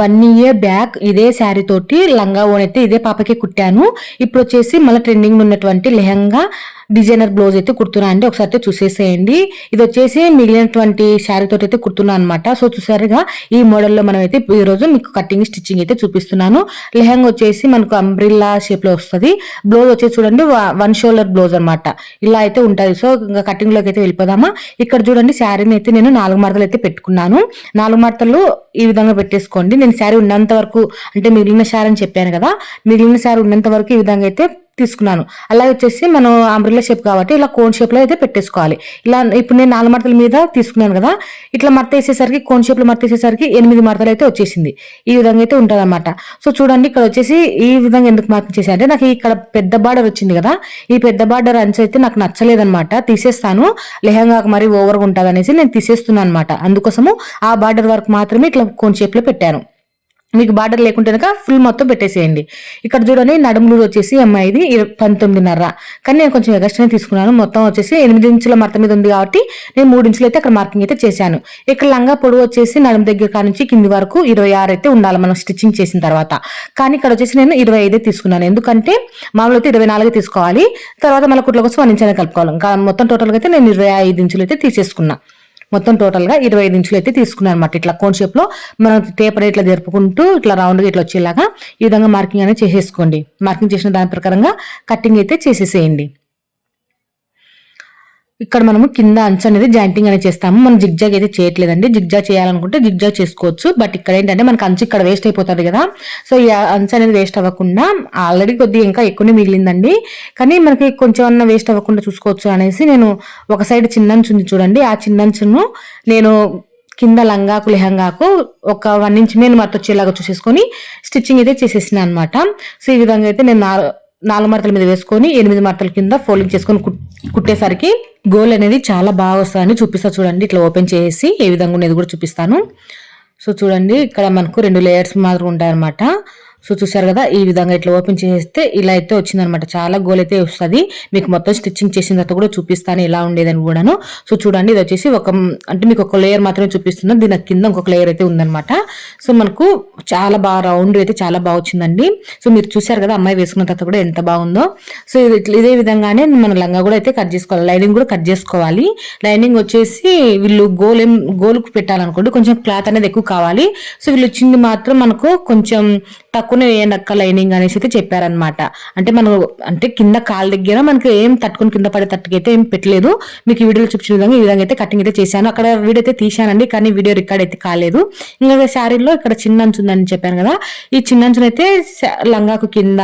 One year back ఇదే శారీ తోటి లంగా ఓనైతే ఇదే పాపకి కుట్టాను. ఇప్పుడు వచ్చేసి మళ్ళీ ట్రెండింగ్ ఉన్నటువంటి లెహంగా డిజైనర్ బ్లౌజ్ అయితే కుడుతున్నా అండి. ఒకసారి అయితే చూసేసేయండి. ఇది వచ్చేసి మిగిలినటువంటి శారీ తోటి అయితే కుడుతున్నా అనమాట సో చూసారుగా ఈ మోడల్లో మనం అయితే ఈ రోజు మీకు కటింగ్ స్టిచ్చింగ్ అయితే చూపిస్తున్నాను. లెహంగా వచ్చేసి మనకు అంబ్రిల్లా షేప్లో వస్తుంది. బ్లౌజ్ వచ్చేసి చూడండి వన్ షోల్డర్ బ్లౌజ్ అనమాట ఇలా అయితే ఉంటుంది. సో ఇంకా కటింగ్లోకి అయితే వెళ్ళిపోదామా? ఇక్కడ చూడండి శారీని అయితే నేను నాలుగు మడతలు అయితే పెట్టుకున్నాను. నాలుగు మడతలు ఈ విధంగా పెట్టేసుకోండి. నేను శారీ ఉన్నంత వరకు అంటే మిగిలిన శారీ అని చెప్పాను కదా మిగిలిన శారీ ఉన్నంత వరకు ఈ విధంగా అయితే తీసుకున్నాను. అలాగే వచ్చేసి మనం అంబ్రిల్లా షేప్ కాబట్టి ఇలా కోన్ షేప్లో అయితే పెట్టేసుకోవాలి. ఇలా ఇప్పుడు నేను నాలుగు మడతల మీద తీసుకున్నాను కదా ఇట్లా మడత వేసేసరికి కోన్ షేప్లో మడత వేసేసరికి ఎనిమిది మడతలు అయితే వచ్చేసింది. ఈ విధంగా అయితే ఉంటుంది అనమాట సో చూడండి ఇక్కడ వచ్చేసి ఈ విధంగా ఎందుకు మార్కింగ్ చేశాను నాకు ఇక్కడ పెద్ద బార్డర్ వచ్చింది కదా ఈ పెద్ద బార్డర్ అంచు అయితే నాకు నచ్చలేదన్నమాట. తీసేస్తాను. లెహంగాకు మరి ఓవర్గా ఉంటుంది అనేసి నేను తీసేస్తున్నాను అనమాట అందుకోసము ఆ బార్డర్ వరకు మాత్రమే ఇట్లా కోన్ షేప్లో పెట్టాను. మీకు బార్డర్ లేకుంటే కనుక ఫుల్ మొత్తం పెట్టేసేయండి. ఇక్కడ చూడండి నడుములు వచ్చేసి అమ్మాయిది పంతొమ్మిదిన్నర. కానీ నేను కొంచెం ఎగస్ట్రానే తీసుకున్నాను. మొత్తం వచ్చేసి ఎనిమిది ఇంచుల మడత మీద ఉంది కాబట్టి నేను మూడు ఇంచులు అయితే అక్కడ మార్కింగ్ అయితే చేశాను. ఇక్కడ లంగా పొడవు వచ్చేసి నడుము దగ్గర కాడ నుంచి కింది వరకు ఇరవై ఆరు అయితే ఉండాలి మనం స్టిచ్చింగ్ చేసిన తర్వాత. కానీ ఇక్కడ వచ్చేసి నేను ఇరవై ఐదే తీసుకున్నాను. ఎందుకంటే మామూలు అయితే ఇరవై నాలుగు తీసుకోవాలి. తర్వాత మళ్ళీ కుట్ల కోసం వన్ ఇంచనే కలుపుకోవాలి. మొత్తం టోటల్గా అయితే నేను ఇరవై ఐదు ఇంచులు అయితే తీసేసుకున్నాను మొత్తం టోటల్గా ఇరవై ఐదు ఇంచులు అయితే తీసుకున్నాను అనమాట ఇట్లా కోన్ షేప్లో మనం టేపర్ ఇట్లా జరుపుకుంటూ ఇట్లా రౌండ్గా ఇట్లా వచ్చేలాగా ఈ విధంగా మార్కింగ్ అనేది చేసేసుకోండి. మార్కింగ్ చేసిన దాని ప్రకారంగా కటింగ్ అయితే చేసేసేయండి. ఇక్కడ మనము కింద అంచు అనేది జాయింటింగ్ అనేది చేస్తాము. మనం జిగ్జాగ్ అయితే చేయట్లేదండి. జిగ్జాగ్ చేయాలనుకుంటే జిగ్జాగ్ చేసుకోవచ్చు. బట్ ఇక్కడ ఏంటంటే మనకు అంచు ఇక్కడ వేస్ట్ అయిపోతుంది కదా. సో ఈ అంచు అనేది వేస్ట్ అవ్వకుండా ఆల్రెడీ కొద్దిగా ఇంకా ఎక్కువనే మిగిలిందండి. కానీ మనకి కొంచెం అన్న వేస్ట్ అవ్వకుండా చూసుకోవచ్చు అనేసి నేను ఒక సైడ్ చిన్న అంచు ఉంది చూడండి. ఆ చిన్న అంచును నేను కింద లంగాకు లెహంగాకు ఒక వన్ ఇంచ్ మీద మరొచ్చేలాగా చూసేసుకొని స్టిచ్చింగ్ అయితే చేసేసిన అనమాట సో ఈ విధంగా అయితే నేను నాలుగు నాలుగు మడతల మీద వేసుకొని ఎనిమిది మడతల కింద ఫోల్డింగ్ చేసుకొని కుట్టేసరికి గోల్ అనేది చాలా బాగా వస్తుందని చూపిస్తా చూడండి. ఇట్లా ఓపెన్ చేసి ఏ విధంగా ఉండేది కూడా చూపిస్తాను. సో చూడండి ఇక్కడ మనకు రెండు లేయర్స్ మాత్రం ఉంటాయన్నమాట. సో చూసారు కదా ఈ విధంగా ఇట్లా ఓపెన్ చేస్తే ఇలా అయితే వచ్చిందనమాట చాలా గోల్ అయితే వస్తుంది. మీకు మొత్తం స్టిచ్చింగ్ చేసిన తర్వాత కూడా చూపిస్తాను ఎలా ఉండేదని కూడాను. సో చూడండి ఇది వచ్చేసి ఒక అంటే మీకు ఒక లేయర్ మాత్రమే చూపిస్తున్నాను దీని కింద ఇంకొక లేయర్ అయితే ఉందన్నమాట. సో మనకు చాలా బాగా రౌండ్ అయితే చాలా బాగా వచ్చిందండి. సో మీరు చూసారు కదా అమ్మాయి వేసుకున్న తర్వాత కూడా ఎంత బాగుందో. సో ఇది ఇదే విధంగానే మన లంగా కూడా అయితే కట్ చేసుకోవాలి. లైనింగ్ కూడా కట్ చేసుకోవాలి. లైనింగ్ వచ్చేసి వీళ్ళు గోల్ ఏం గోల్కు పెట్టాలనుకోండి కొంచెం క్లాత్ అనేది ఎక్కువ కావాలి. సో వీళ్ళు వచ్చింది మాత్రం మనకు కొంచెం తక్కువ వేయండి అక్క లైనింగ్ అనేసి అయితే చెప్పారనమాట అంటే మనం అంటే కింద కాలు దగ్గర మనకి ఏం తట్టుకుని కింద పడే తట్టుకైతే ఏం పెట్టలేదు. మీకు ఈ వీడియోలో చూపించిన విధంగా ఈ విధంగా అయితే కటింగ్ అయితే చేశాను. అక్కడ వీడియో అయితే తీశానండి కానీ వీడియో రికార్డ్ అయితే కాలేదు. ఇంకా శారీలో ఇక్కడ చిన్న అంచు ఉందని చెప్పాను కదా. ఈ చిన్న అంచునైతే లంగాకు కింద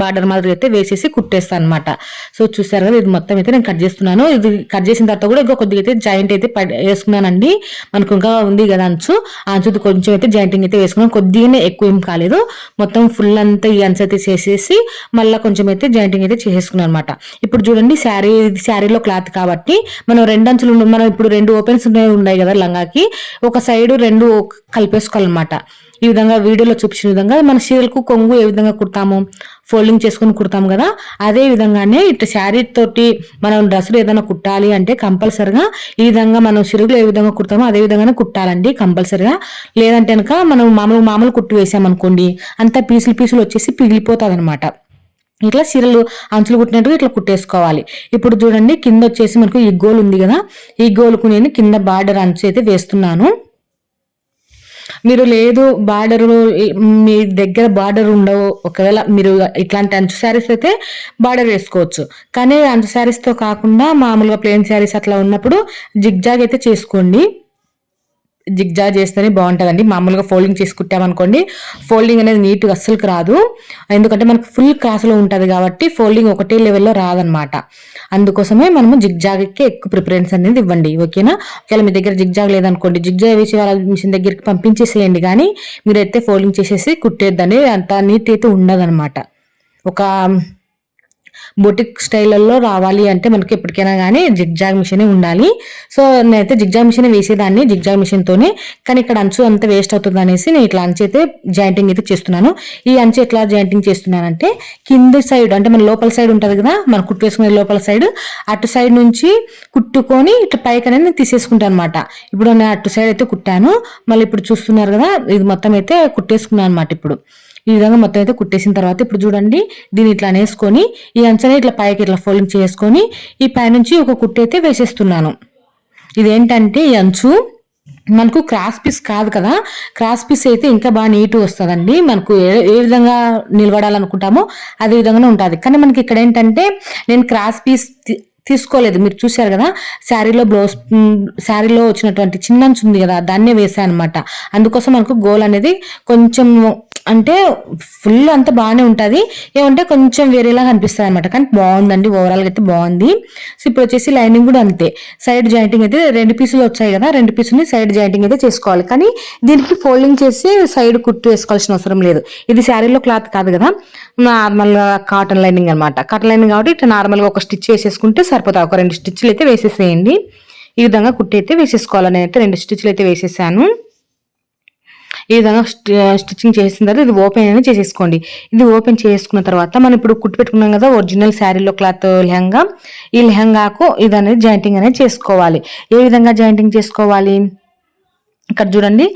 బార్డర్ మాదిరి అయితే వేసేసి కుట్టేస్తాను అనమాట సో చూసారు కదా ఇది మొత్తం అయితే నేను కట్ చేస్తున్నాను. ఇది కట్ చేసిన తర్వాత కూడా ఇంకా కొద్దిగా అయితే జాయింట్ అయితే వేసుకున్నానండి. మనకు ఇంకా ఉంది కదా అంచు. అంచు కొంచెం అయితే జాయింటింగ్ అయితే వేసుకున్నాను కొద్దిగానే ఎక్కువ ఏం కాలేదు. మొత్తం ఫుల్ అంతా ఈ అంచు అయితే చేసేసి మళ్ళీ కొంచెం అయితే జాయింటింగ్ అయితే చేసేసుకున్నాను అనమాట ఇప్పుడు చూడండి శారీ శారీలో క్లాత్ కాబట్టి మనం రెండు అంచులు మనం ఇప్పుడు రెండు ఓపెన్స్ ఉన్నాయి ఉన్నాయి కదా లంగాకి. ఒక సైడ్ రెండు కలిపేసుకోవాలన్నమాట. ఈ విధంగా వీడియోలో చూపించిన విధంగా మన చీరలకు కొంగు ఏ విధంగా కుడతాము ఫోల్డింగ్ చేసుకొని కుడతాం కదా అదే విధంగానే ఇట్లా శారీ తోటి మనం డ్రెస్సులు ఏదైనా కుట్టాలి అంటే కంపల్సరిగా ఈ విధంగా మనం చిరుగులు ఏ విధంగా కుడతామో అదే విధంగానే కుట్టాలండి కంపల్సరిగా. లేదంటే కనుక మనం మామూలు మామూలు కుట్టు వేసామనుకోండి అంతా పీసులు పీసులు వచ్చేసి పిగిలిపోతుంది అనమాట ఇట్లా చీరలు అంచులు కుట్టినట్టుగా ఇట్లా కుట్టేసుకోవాలి. ఇప్పుడు చూడండి కింద వచ్చేసి మనకు ఈ గోల్ ఉంది కదా ఈ గోలుకు నేను కింద బార్డర్ అంచు అయితే వేస్తున్నాను. మీరు లేదు బార్డర్ మీ దగ్గర బార్డర్ ఉండవు. ఒకవేళ మీరు ఇట్లాంటి అంచు శారీస్ అయితే బార్డర్ వేసుకోవచ్చు. కానీ అంచు శారీస్తో కాకుండా మామూలుగా ప్లెయిన్ శారీస్ అట్లా ఉన్నప్పుడు జిగ్జాగ్ అయితే చేసుకోండి. జిగ్జా చేస్తేనే బాగుంటుందండి. మామూలుగా ఫోల్డింగ్ చేసి కుట్టామనుకోండి ఫోల్డింగ్ అనేది నీట్గా అస్సలుకి రాదు. ఎందుకంటే మనకు ఫుల్ క్రాస్లో ఉంటుంది కాబట్టి ఫోల్డింగ్ ఒకటే లెవెల్లో రాదనమాట. అందుకోసమే మనము జిగ్జాగ్కి ఎక్కువ ప్రిఫరెన్స్ అనేది ఇవ్వండి. ఓకేనా? ఒకవేళ మీ దగ్గర జిగ్జాగ్ లేదనుకోండి జిగ్జాగ్ వేసి వాళ్ళ మిషన్ దగ్గరికి పంపించేసేయండి కానీ మీరైతే ఫోల్డింగ్ చేసేసి కుట్టేద్దని అంత నీట్ అయితే ఉండదనమాట. ఒక బొటిక్ స్టైల్లో రావాలి అంటే మనకి ఎప్పటికైనా కానీ జిగ్జాగ్ మిషన్ ఉండాలి. సో నేనైతే జిగ్జాగ్ మిషన్ వేసేదాన్ని జిగ్జాగ్ మిషన్తోనే. కానీ ఇక్కడ అంచు అంత వేస్ట్ అవుతుంది అనేసి నేను ఇట్లా అంచు అయితే జాయింటింగ్ అయితే చేస్తున్నాను. ఈ అంచు ఎట్లా జాయింటింగ్ చేస్తున్నానంటే కింద సైడ్ అంటే మన లోపల సైడ్ ఉంటుంది కదా మన కుట్టు వేసుకునే లోపల సైడ్ అటు సైడ్ నుంచి కుట్టుకొని ఇట్లా పైకి అనేది నేను తీసేసుకుంటాను అనమాట ఇప్పుడు నేను అటు సైడ్ అయితే కుట్టాను. మళ్ళీ ఇప్పుడు చూస్తున్నారు కదా ఇది మొత్తం అయితే కుట్టేసుకున్నాను అనమాట ఇప్పుడు. ఈ విధంగా మొత్తం అయితే కుట్టేసిన తర్వాత ఇప్పుడు చూడండి దీన్ని ఇట్లా అనేసుకొని ఈ అంచనే ఇట్లా పైకి ఇట్లా ఫోల్డింగ్ చేసుకొని ఈ పై నుంచి ఒక కుట్టు అయితే వేసేస్తున్నాను. ఇదేంటంటే ఈ అంచు మనకు క్రాస్ పీస్ కాదు కదా క్రాస్ పీస్ అయితే ఇంకా బాగా నీట్ వస్తుందండి. మనకు ఏ ఏ విధంగా నిలబడాలనుకుంటామో అదే విధంగానే ఉంటుంది. కానీ మనకి ఇక్కడ ఏంటంటే నేను క్రాస్ పీస్ తీ- తీసుకోలేదు. మీరు చూశారు కదా శారీలో బ్లౌజ్ శారీలో వచ్చినటువంటి చిన్న అంచు ఉంది కదా దాన్నే వేసాను అనమాట అందుకోసం మనకు గోల్ అనేది కొంచెం అంటే ఫుల్ అంతా బాగానే ఉంటుంది. ఏమంటే కొంచెం వేరేలాగా అనిపిస్తుంది అనమాట కానీ బాగుందండి. ఓవరాల్గా అయితే బాగుంది. సో ఇప్పుడు వచ్చేసి లైనింగ్ కూడా అంతే. సైడ్ జాయింటింగ్ అయితే రెండు పీసులు వచ్చాయి కదా. రెండు పీసుని సైడ్ జాయింటింగ్ అయితే చేసుకోవాలి. కానీ దీనికి ఫోల్డింగ్ చేసి సైడ్ కుట్టు వేసుకోవాల్సిన అవసరం లేదు. ఇది శారీలో క్లాత్ కాదు కదా. నార్మల్గా కాటన్ లైనింగ్ అనమాట కాటన్ లైనింగ్ కాబట్టి ఇట్లా నార్మల్గా ఒక స్టిచ్ వేసేసుకుంటే సరిపోతా. ఒక రెండు స్టిచ్లు అయితే వేసేసేయండి. ఈ విధంగా కుట్టి అయితే వేసేసుకోవాలని అయితే రెండు స్టిచ్లు అయితే వేసేసాను. ఈ విధంగా స్టిచ్చింగ్ చేసిన తర్వాత ఇది ఓపెన్ అనేది చేసేసుకోండి. ఇది ఓపెన్ చేసుకున్న తర్వాత మనం ఇప్పుడు కుట్టి పెట్టుకున్నాం కదా ఒరిజినల్ శారీలో క్లాత్ లెహంగా ఈ లెహంగాకు ఇది అనేది జాయింటింగ్ అనేది చేసుకోవాలి. ఏ విధంగా జాయింటింగ్ చేసుకోవాలి? ఇక్కడ చూడండి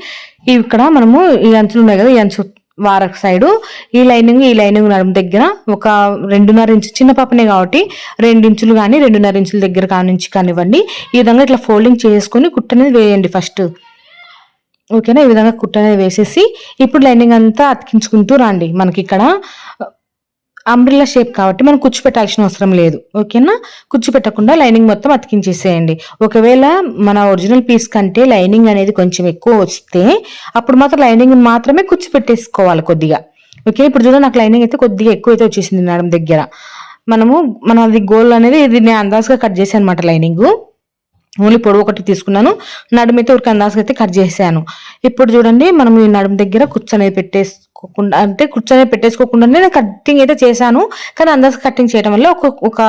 ఇక్కడ మనము ఈ అంచులు ఉన్నాయి కదా ఈ అంచు వారక్ సైడు ఈ లైనింగ్ ఈ లైనింగ్ నడుము దగ్గర ఒక రెండున్నర ఇంచు చిన్న పాపనే కాబట్టి రెండు ఇంచులు కానీ రెండున్నర ఇంచుల దగ్గర కానించి కానివ్వండి. ఈ విధంగా ఇట్లా ఫోల్డింగ్ చేసుకొని కుట్టనేది వేయండి ఫస్ట్. ఓకేనా? ఈ విధంగా కుట్ట అనేది వేసేసి ఇప్పుడు లైనింగ్ అంతా అతికించుకుంటూ రండి మనకి ఇక్కడ అంబ్రిల్లా షేప్ కాబట్టి మనం కుచ్చు పెట్టాల్సిన అవసరం లేదు. ఓకేనా? కుచ్చు పెట్టకుండా లైనింగ్ మొత్తం అతికించేసేయండి. ఒకవేళ మన ఒరిజినల్ పీస్ కంటే లైనింగ్ అనేది కొంచెం ఎక్కువ వస్తే అప్పుడు మాత్రం లైనింగ్ మాత్రమే కుచ్చు పెట్టేసుకోవాలి కొద్దిగా. ఓకే? ఇప్పుడు చూడండి నాకు లైనింగ్ అయితే కొద్దిగా ఎక్కువ అయితే వచ్చేసింది మేడం దగ్గర. మనము మనది గోల్ అనేది ఇది నేను అందాజుగా కట్ చేశాను అనమాట లైనింగ్. ఓన్లీ పొడవు ఒకటి తీసుకున్నాను. నడుమైతే అయితే ఒక అయితే కట్ చేశాను ఇప్పుడు చూడండి మనం ఈ నడుము దగ్గర కూర్చొని పెట్టేసుకోకుండా అంటే కూర్చొని పెట్టేసుకోకుండానే నేను కట్టింగ్ అయితే చేశాను. కానీ అందాజుగా కట్టింగ్ చేయడం వల్ల ఒక ఒక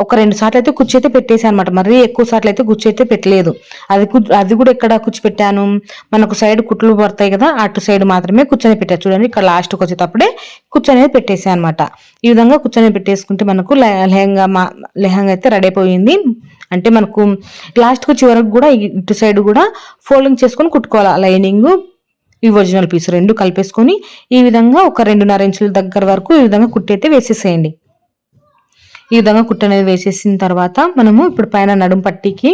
ఒక రెండు సార్లు అయితే కుర్చీ అయితే పెట్టేశాను అనమాట మరీ ఎక్కువ సార్లు అయితే కుర్చీ అయితే పెట్టలేదు. అది అది కూడా ఎక్కడ కుర్చీ పెట్టాను? మనకు సైడ్ కుట్లు పడతాయి కదా అటు సైడ్ మాత్రమే కూర్చొని పెట్టాను. చూడండి ఇక్కడ లాస్ట్కి వచ్చేటప్పుడే కూర్చొని పెట్టేసాను అనమాట ఈ విధంగా కూర్చొని పెట్టేసుకుంటే మనకు లెహంగా మా లెహంగా అయితే రెడీ అయిపోయింది. అంటే మనకు లాస్ట్కి చివరకు కూడా ఇటు సైడ్ కూడా ఫోల్డింగ్ చేసుకొని కుట్టుకోవాలి. లైనింగ్ ఈ ఒరిజినల్ పీస్ రెండు కలిపేసుకొని ఈ విధంగా ఒక రెండున్నర ఇంచుల దగ్గర వరకు ఈ విధంగా కుట్టయితే వేసేసేయండి. ఈ విధంగా కుట్ట అనేది వేసేసిన తర్వాత మనము ఇప్పుడు పైన నడుం పట్టీకి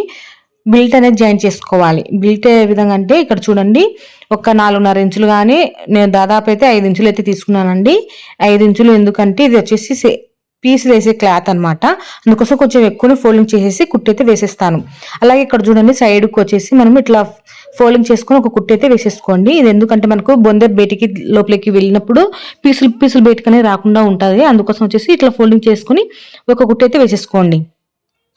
బిల్ట్ అనేది జాయిన్ చేసుకోవాలి. బిల్ట్ ఏ విధంగా అంటే ఇక్కడ చూడండి ఒక నాలుగున్నర ఇంచులు కానీ నేను దాదాపు అయితే ఐదు ఇంచులు అయితే తీసుకున్నానండి. ఐదు ఇంచులు ఎందుకంటే ఇది వచ్చేసి పీసులు వేసే క్లాత్ అన్నమాట. అందుకోసం కొంచెం ఎక్కువ ఫోల్డింగ్ చేసేసి కుట్టైతే వేసేస్తాను. అలాగే ఇక్కడ చూడండి సైడ్కి వచ్చేసి మనం ఇట్లా ఫోల్డింగ్ చేసుకొని ఒక కుట్టైతే వేసేసుకోండి. ఇది ఎందుకంటే మనకు బొందె బయటికి లోపలికి వెళ్ళినప్పుడు పీసులు పీసులు బయటకనే రాకుండా ఉంటుంది. అందుకోసం వచ్చేసి ఇట్లా ఫోల్డింగ్ చేసుకొని ఒక కుట్టైతే వేసేసుకోండి.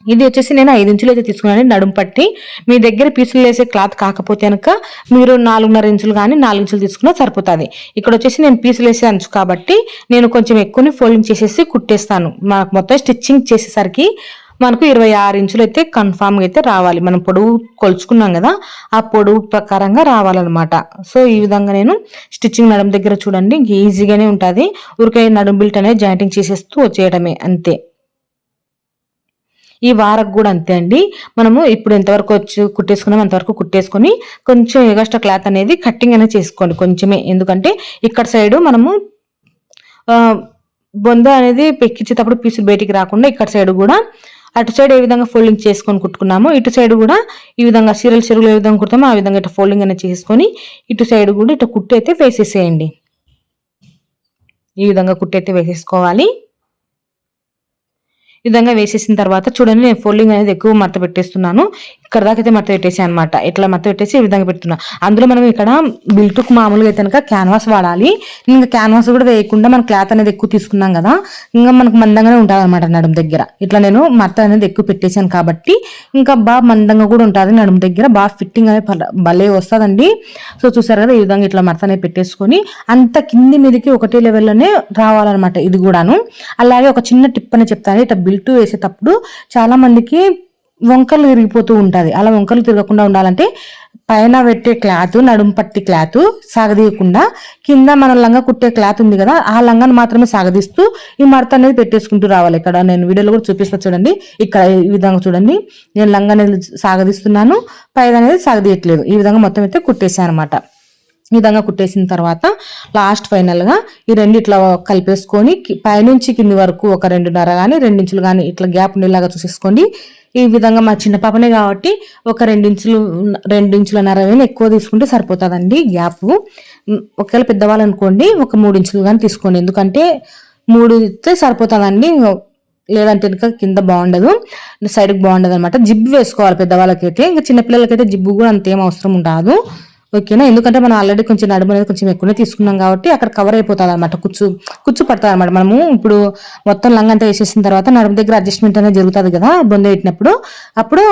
ఇది వచ్చేసి నేను ఐదు ఇంచులు అయితే తీసుకున్నాను. నడుము పట్టి మీ దగ్గర పీసులు వేసే క్లాత్ కాకపోతే కనుక మీరు నాలుగున్నర ఇంచులు కానీ నాలుగు ఇంచులు తీసుకున్నా సరిపోతుంది. ఇక్కడ వచ్చేసి నేను పీసులు వేసే అంచు కాబట్టి నేను కొంచెం ఎక్కువని ఫోల్డింగ్ చేసేసి కుట్టేస్తాను. మనకు మొత్తం స్టిచ్చింగ్ చేసేసరికి మనకు ఇరవై ఆరు ఇంచులు అయితే కన్ఫామ్గా అయితే రావాలి. మనం పొడవు కొలుచుకున్నాం కదా ఆ పొడవు ప్రకారంగా రావాలన్నమాట. సో ఈ విధంగా నేను స్టిచ్చింగ్ నడుము దగ్గర చూడండి ఇంక ఈజీగానే ఉంటుంది. ఊరికే నడుము బిల్ట్ అనేది జాయింటింగ్ చేసేస్తూ వచ్చేయడమే అంతే. ఈ వారకు కూడా అంతే అండి. మనము ఇప్పుడు ఎంతవరకు వచ్చి కుట్టేసుకున్నాం అంతవరకు కుట్టేసుకొని కొంచెం ఎగస్ట్రా క్లాత్ అనేది కట్టింగ్ అనేది చేసుకోండి కొంచెమే. ఎందుకంటే ఇక్కడ సైడు మనము బొంద అనేది పెక్కించేటప్పుడు పీసులు బయటికి రాకుండా ఇక్కడ సైడ్ కూడా అటు సైడ్ ఏ విధంగా ఫోల్డింగ్ చేసుకొని కుట్టుకున్నామో ఇటు సైడ్ కూడా ఈ విధంగా సీరియల్ చెరువులు ఏ విధంగా కుడతామో ఆ విధంగా ఇట్లా ఫోల్డింగ్ అనేది చేసుకొని ఇటు సైడ్ కూడా ఇట్లా కుట్టు అయితే వేసేసేయండి. ఈ విధంగా కుట్టు అయితే వేసేసుకోవాలి. విధంగా వేసేసిన తర్వాత చూడండి నేను ఫోల్డింగ్ అనేది ఎక్కువ మడత పెట్టేస్తున్నాను. ఇక్కడ దాకా అయితే మత్త పెట్టేసి అనమాట ఇట్లా మత్త పెట్టేసి ఈ విధంగా పెడుతున్నా. అందులో మనం ఇక్కడ బిల్టుకు మామూలుగా అయితే కనుక క్యాన్వాస్ వాడాలి. ఇంకా క్యాన్వాస్ కూడా వేయకుండా మనం క్లాత్ అనేది ఎక్కువ తీసుకున్నాం కదా ఇంకా మనకు మందంగానే ఉంటుంది అనమాట నడుము దగ్గర. ఇట్లా నేను మత్త అనేది ఎక్కువ పెట్టేశాను కాబట్టి ఇంకా బాగా మందంగా కూడా ఉంటుంది నడుము దగ్గర. బాగా ఫిట్టింగ్ అనేది భలే వస్తుందండి. సో చూసారు కదా ఈ విధంగా ఇట్లా మత్త అనేది పెట్టేసుకొని అంత కింది మీదకి ఒకటే లెవెల్లోనే రావాలన్నమాట ఇది కూడాను. అలాగే ఒక చిన్న టిప్ అని చెప్తాను. ఇట్లా బిల్టు వేసేటప్పుడు చాలా మందికి వంకలు తిరిగిపోతూ ఉంటుంది. అలా వంకలు తిరగకుండా ఉండాలంటే పైన పెట్టే క్లాత్ నడుము పట్టి క్లాత్ సాగదీయకుండా కింద మన లంగా కుట్టే క్లాత్ ఉంది కదా ఆ లంగాను మాత్రమే సాగదీస్తూ ఈ మడత అనేది పెట్టేసుకుంటూ రావాలి. ఇక్కడ నేను వీడియోలో కూడా చూపిస్తా చూడండి. ఇక్కడ ఈ విధంగా చూడండి. నేను లంగా అనేది సాగదీస్తున్నాను. పైన అనేది సాగదీయట్లేదు. ఈ విధంగా మొత్తం అయితే కుట్టేసాను అనమాట ఈ విధంగా కుట్టేసిన తర్వాత లాస్ట్ ఫైనల్గా ఈ రెండు ఇట్లా కలిపేసుకొని పైనుంచి కింది వరకు ఒక రెండున్నర కానీ రెండించులు కానీ ఇట్లా గ్యాప్ ఉండేలాగా చూసేసుకోండి. ఈ విధంగా మా చిన్న పాపనే కాబట్టి ఒక రెండించులు రెండించులన్నర కానీ ఎక్కువ తీసుకుంటే సరిపోతుందండి గ్యాప్. ఒకవేళ పెద్దవాళ్ళు అనుకోండి ఒక మూడించులు కానీ తీసుకోండి. ఎందుకంటే మూడు ఇస్తే సరిపోతుందండి. లేదంటే ఇంకా కింద బాగుండదు. సైడ్కి బాగుండదు అనమాట జిబ్బు వేసుకోవాలి పెద్దవాళ్ళకైతే. ఇంకా చిన్నపిల్లలకైతే జిబ్బు కూడా అంతేం అవసరం ఉండదు. ఓకేనా? ఎందుకంటే మనం ఆల్రెడీ కొంచెం నడుము అనేది కొంచెం ఎక్కువనే తీసుకున్నాం కాబట్టి అక్కడ కవర్ అయిపోతుంది అనమాట కుచ్చు కుచ్చు పడుతుంది అనమాట మనము ఇప్పుడు మొత్తం లంగ్ అంతా వేసేసిన తర్వాత నడుము దగ్గర అడ్జస్ట్మెంట్ అనేది జరుగుతుంది కదా బొంద పెట్టినప్పుడు అప్పుడు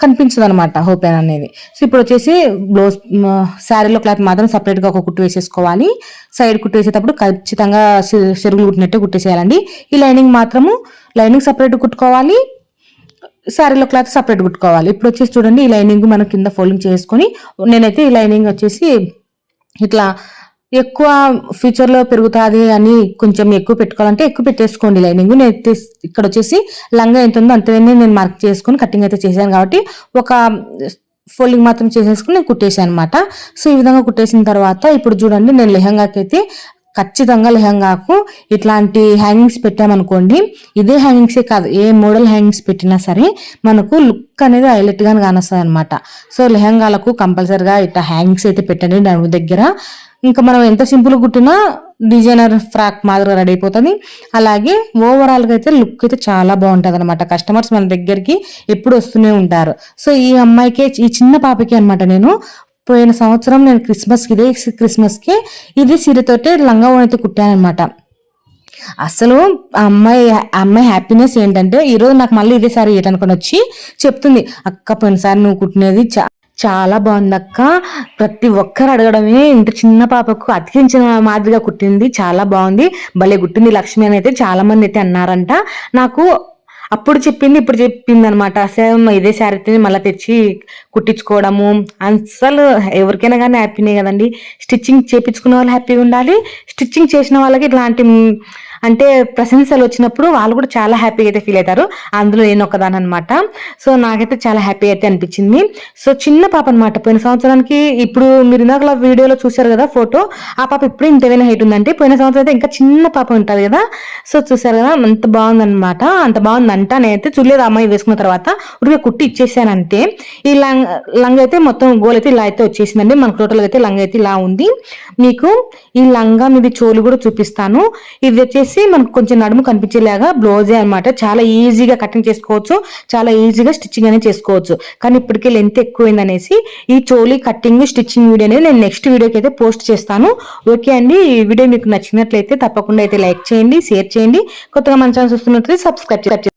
కనిపించదు అనమాట హోపెన్ అనేది. సో ఇప్పుడు వచ్చేసి బ్లౌజ్ శారీలో క్లాత్ మాత్రం సపరేట్గా ఒక కుట్టు వేసేసుకోవాలి. సైడ్ కుట్టు వేసేటప్పుడు ఖచ్చితంగా సి- చెరుగులు కుట్టినట్టే కుట్టేసేయాలండి. ఈ లైనింగ్ మాత్రము లైనింగ్ సపరేట్ కుట్టుకోవాలి. శారీలో క్లాత్ సపరేట్ కుట్టుకోవాలి. ఇప్పుడు వచ్చేసి చూడండి ఈ లైనింగ్ మనం కింద ఫోల్డింగ్ చేసుకొని నేనైతే ఈ లైనింగ్ వచ్చేసి ఇట్లా ఎక్కువ ఫ్యూచర్లో పెరుగుతుంది అని కొంచెం ఎక్కువ పెట్టుకోవాలంటే ఎక్కువ పెట్టేసుకోండి లైనింగ్. నేను అయితే ఇక్కడ వచ్చేసి లంగా ఎంత ఉందో అంతనే నేను మార్క్ చేసుకొని కటింగ్ అయితే చేశాను కాబట్టి ఒక ఫోల్డింగ్ మాత్రం చేసేసుకుని నేను కుట్టేసాను అనమాట సో ఈ విధంగా కుట్టేసిన తర్వాత ఇప్పుడు చూడండి నేను లెహంగాకి అయితే ఖచ్చితంగా లెహంగాకు ఇట్లాంటి హ్యాంగింగ్స్ పెట్టామనుకోండి ఇదే హ్యాంగింగ్సే కాదు ఏ మోడల్ హ్యాంగింగ్స్ పెట్టినా సరే మనకు లుక్ అనేది హైలైట్గా కానొస్తుంది అనమాట సో లెహంగాలకు కంపల్సరిగా ఇట్లా హ్యాంగింగ్స్ అయితే పెట్టండి నడుము దగ్గర. ఇంకా మనం ఎంత సింపుల్ కుట్టినా డిజైనర్ ఫ్రాక్ మాదిరిగా రెడీ అయిపోతుంది. అలాగే ఓవరాల్గా అయితే లుక్ అయితే చాలా బాగుంటుంది అనమాట కస్టమర్స్ మన దగ్గరికి ఎప్పుడు వస్తూనే ఉంటారు. సో ఈ అమ్మాయికి ఈ చిన్న పాపకి అనమాట నేను పోయిన సంవత్సరం నేను క్రిస్మస్కి ఇదే క్రిస్మస్కి ఇది సిరితోటే లంగా అయితే కుట్టానమాట అసలు అమ్మాయి అమ్మాయి హ్యాపీనెస్ ఏంటంటే ఈరోజు నాకు మళ్ళీ ఇదే సారి ఏటనుకొని వచ్చి చెప్తుంది అక్క పోయినసారి నువ్వు కుట్టినది చా- చాలా బాగుంది అక్క. ప్రతి ఒక్కరు అడగడమే ఇంత చిన్న పాపకు అతికించిన మాదిరిగా కుట్టింది చాలా బాగుంది. భలే కుట్టింది లక్ష్మి అని అయితే చాలా మంది అయితే అన్నారంట. నాకు అప్పుడు చెప్పింది ఇప్పుడు చెప్పింది అనమాట అసలు ఇదే శారీ మళ్ళీ తెచ్చి కుట్టించుకోవడము. అసలు ఎవరికైనా కానీ హ్యాపీనే కదండి. స్టిచ్చింగ్ చేపించుకున్న వాళ్ళు హ్యాపీగా ఉండాలి. స్టిచ్చింగ్ చేసిన వాళ్ళకి ఇట్లాంటి అంటే ప్రశంసలు వచ్చినప్పుడు వాళ్ళు కూడా చాలా హ్యాపీగా అయితే ఫీల్ అవుతారు. అందులో నేను ఒకదాని అనమాట సో నాకైతే చాలా హ్యాపీ అయితే అనిపించింది. సో చిన్న పాప అనమాట పోయిన సంవత్సరానికి ఇప్పుడు మీరు ఇందాక వీడియోలో చూశారు కదా ఫోటో. ఆ పాప ఇప్పుడు ఇంతవైనా హైట్ ఉందంటే పోయిన సంవత్సరం అయితే ఇంకా చిన్న పాప ఉంటుంది కదా. సో చూసారు కదా అంత బాగుందనమాట అంత బాగుందంట. నేనైతే చూడలేదు. అమ్మాయి వేసుకున్న తర్వాత ఉడిగా కుట్టి ఇచ్చేసాను అంతే ఈ లంగ్ లంగ్ అయితే మొత్తం గోల్ అయితే ఇలా అయితే వచ్చేసిందండి. మనకు టోటల్ అయితే లంగ్ అయితే ఇలా ఉంది. మీకు ఈ లంగా మీది చోలు కూడా చూపిస్తాను. ఇది వచ్చేసి మనకు కొంచెం నడుము కనిపించేలాగా బ్లౌజే అన్నమాట. చాలా ఈజీగా కటింగ్ చేసుకోవచ్చు. చాలా ఈజీగా స్టిచ్చింగ్ అనేది చేసుకోవచ్చు. కానీ ఇప్పటికే లెంత్ ఎక్కువైంది అనేసి ఈ చోలీ కటింగ్ స్టిచ్చింగ్ వీడియో అనేది నేను నెక్స్ట్ వీడియోకి అయితే పోస్ట్ చేస్తాను. ఓకే అండి. ఈ వీడియో మీకు నచ్చినట్లయితే తప్పకుండా అయితే లైక్ చేయండి షేర్ చేయండి. కొత్తగా మన ఛానల్ చూస్తున్నట్లయితే సబ్స్క్రైబ్